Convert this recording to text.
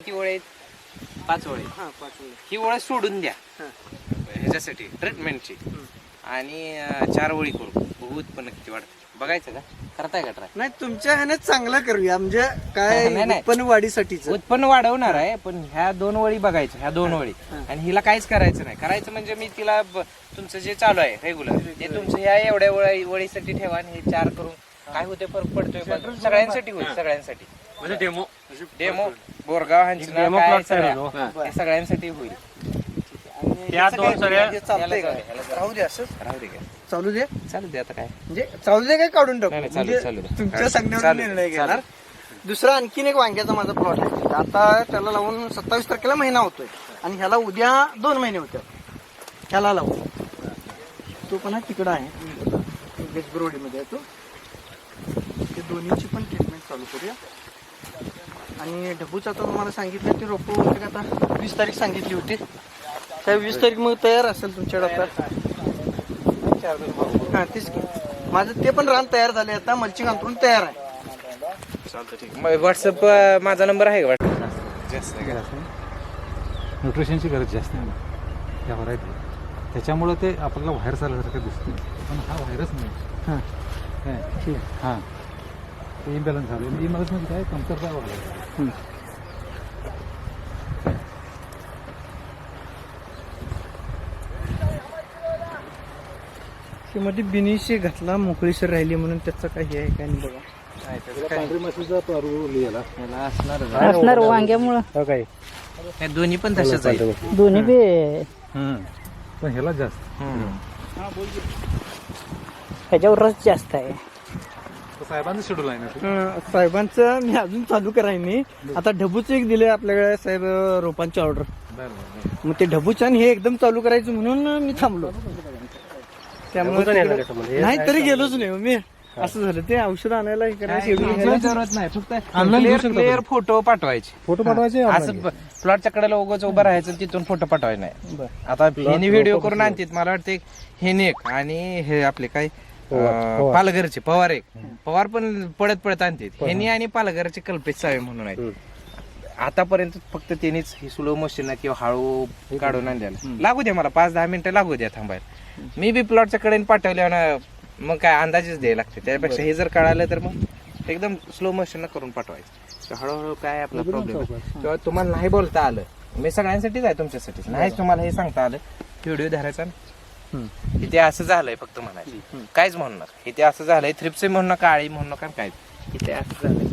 किती ओळ आहेत? पाच ओळ. आहेत हा पाच ही ओळ सोडून द्या. हा. ह्याच्यासाठी ट्रीटमेंटची आणि अं, चार ओळी करू. बघू उत्पन्न किती वाढत. बघायचं का? करताय का ट्राय नाही तुमच्या ह्याने चांगला करूया. म्हणजे काय नाही, नाही. उत्पन्न वाढीसाठीच. उत्पन्न वाढवणार आहे पण ह्या दोन वळी बघायच्या ह्या दोन वळी हा. आणि हिला काहीच करायचं नाही. करायचं म्हणजे मी तिला ब- तुमचं जे चालू आहे रेग्युलर ते तुमचं ह्या एवढ्या वळी वळीसाठी ठेवा आणि हे चार करून. काय होते फरक पडतोय बघा. सगळ्यांसाठी होईल सगळ्यांसाठी. म्हणजे डेमो डेमो बोरगाव डेमो काय प्लॉट. हे सगळ्यांसाठी होईल. आणि त्या दोन काय- सगळ्या- चालतंय का? राहू दे असं. राहू दे का? चालू दे. चालू दे आता काय? म्हणजे चालू दे काय काढून टाकू? नाही, नाही, चालू दे, म्हणजे चालू दे. तुमच्या चालू सांगण्यावर दे, निर्णय चालू घेणार. दुसरा आणखीन एक वांग्याचा माझा प्लॉट आहे. आता त्याला लावून सत्तावीस तारखेला महिना होतोय. आणि ह्याला उद्या दोन महिने होते ह्याला लावून. तो पण हा तिकडं आहे. बेसबरोडीमध्ये आहे तो. ते दोन्हीची पण ट्रीटमेंट चालू करूया. आणि ढबूचं आता तुम्हाला सांगितलं ते रोपं वगैरे आता वीस तारीख सांगितली होती. त्या वीस तारीख मग तयार असेल तुमच्या डॉक्टर हा तेच की. माझं ते पण रान तयार झाले आता मल्चिंग अंतरून तयार आहे. चालतं ठीक व्हॉट्सअप माझा नंबर आहे का जास्त आहे. का? न्यूट्रिशनची गरज जास्त आहे त्या व्हरायटी त्याच्यामुळं ते आपल्याला व्हायरस आल्यासारखं दिसतं पण हा व्हायरस नाही. हा. काय ठीक हां. ते इम्बॅलन्स झालं. इम्बॅलन्स म्हणजे काय? कमतरता वाढली? की मध्ये बिनीशी घातला मोकळीसर राहिली म्हणून त्याचं काही आहे काय नाही बघा? पांढरी माशीचा लिहिला. असणार वांग्यामुळं. हो काय? हे दोन्ही पण तसेच आहे दोन्ही बी. पण ह्याला जास्त. ह्याच्यावर रस जास्त आहे. साहेबांचं शेड्यूल आहे ना अं, साहेबांचं मी अजून चालू कराय नाही. आता ढबूचं एक दिले आपल्याकडे साहेब अं, रोपांची ऑर्डर बरं मग ते ढबूचं आणि हे एकदम चालू करायचं म्हणून मी थांबलो. त्यामुळे नाही तरी गेलोच नाही हो मी. असं झालं. ते औषध आणायला हे करायला schedule घ्यायला. जरूरत नाही. फक्त Online घेऊ शकता क्लिअर फोटो पाठवायचे. फोटो पाठवायचे? असं प्लॉटच्या कडेला उगाच उभं राहायचं तिथून फोटो पाठवायचे नाही. बरं. आता हेनी व्हिडिओ करून आणतात. मला वाटते हेने एक आणि हे आपले काय अं, पालघरचे पवार एक. पवार पण पडत पडत आणतात हेनी आणि पालघरचे कल्पेश सावे म्हणून आहेत. आतापर्यंत फक्त त्यांनीच ही स्लो मशीन किंवा हळू काढून आणलेलं. लागू द्या मला पाच दहा मिनिटं लागू द्या थांबायला. मी बी प्लॉटच्या कडेने पाठवल्या ना मग काय अंदाजेच द्यायला लागते. त्यापेक्षा हे जर कळालं तर मग एकदम स्लो मोशन करून पाठवायचं. हळूहळू काय आपला प्रॉब्लेम किंवा तुम्हाला नाही बोलता आलं मी सगळ्यांसाठीच आहे तुमच्यासाठीच. नाही तुम्हाला हे सांगता आलं व्हिडिओ धरायचा. इथे असं झालंय फक्त म्हणायचं. काहीच म्हणणार. इथे असं झालंय थ्रिप्से म्हणू नका आळी म्हणू नका काय? इथे असं झालंय.